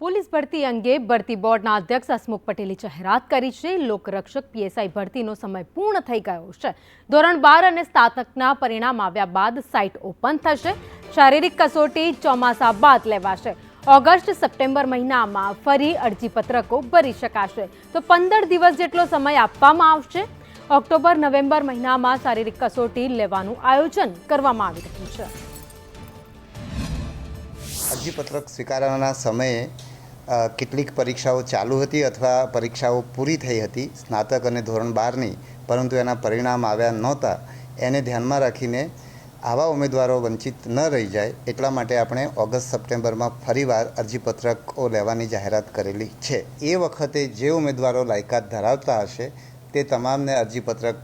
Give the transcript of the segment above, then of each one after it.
Police ભરતી અંગે ભરતી બોર્ડના અધ્યક્ષ હસમુખ પટેલે જાહેરાત કરી છે. લોકરક્ષક પીએસઆઈ ભરતીનો સમય પૂર્ણ થઈ ગયો છે. ધોરણ બાર અને સ્નાતકના પરિણામ આવ્યા બાદ સાઇટ ઓપન થશે. શારીરિક કસોટી ચોમાસા બાદ લેવાશે. ઓગસ્ટ, સપ્ટેમ્બર મહિનામાં ફરી અરજીપત્રકો ભરી શકાશે. તો પંદર દિવસ જેટલો સમય આપવામાં આવશે. ઓક્ટોબર, નવેમ્બર મહિનામાં શારીરિક કસોટી લેવાનું આયોજન કરવામાં આવી રહ્યું છે. અરજીપત્રક સ્વીકારવાના સમયે કેટલીક પરીક્ષાઓ ચાલુ હતી અથવા પરીક્ષાઓ પૂરી થઈ હતી, સ્નાતક અને ધોરણ બારની, પરંતુ એના પરિણામ આવ્યા નહોતા. એને ધ્યાનમાં રાખીને આવા ઉમેદવારો વંચિત ન રહી જાય, એટલા માટે આપણે ઓગસ્ટ સપ્ટેમ્બરમાં ફરીવાર અરજીપત્રકો લેવાની જાહેરાત કરેલી છે. એ વખતે જે ઉમેદવારો લાયકાત ધરાવતા હશે, તે તમામને અરજીપત્રક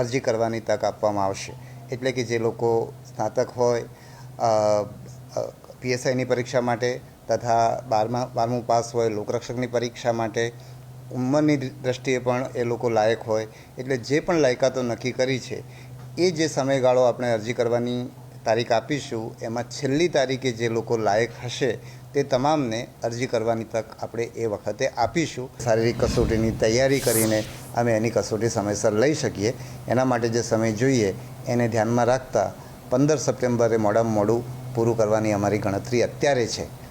અરજી કરવાની તક આપવામાં આવશે. એટલે કે જે લોકો સ્નાતક હોય પીએસઆઈની પરીક્ષા માટે તથા બારમા, બારમું પાસ હોય, લોકરક્ષકની પરીક્ષા માટે ઉંમરની દ્રષ્ટિએ પણ એ લોકો લાયક હોય. એટલે જે પણ લાયકાતો નક્કી કરી છે, એ જે સમયગાળો આપણે અરજી કરવાની તારીખ આપીશું, એમાં છેલ્લી તારીખે જે લોકો લાયક હશે, તે તમામને અરજી કરવાની તક આપણે એ વખતે આપીશું. શારીરિક કસોટીની તૈયારી કરીને અમે એની કસોટી સમયસર લઈ શકીએ. એના માટે જે સમય જોઈએ, એને ધ્યાનમાં રાખતા પંદર સપ્ટેમ્બરે મોડામાં મોડું પૂરું કરવાની અમારી ગણતરી અત્યારે છે.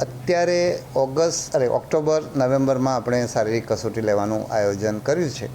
અત્યારે ઓગસ્ટ અરે ઓક્ટોબર નવેમ્બરમાં આપણે શારીરિક કસોટી લેવાનું આયોજન કર્યું છે.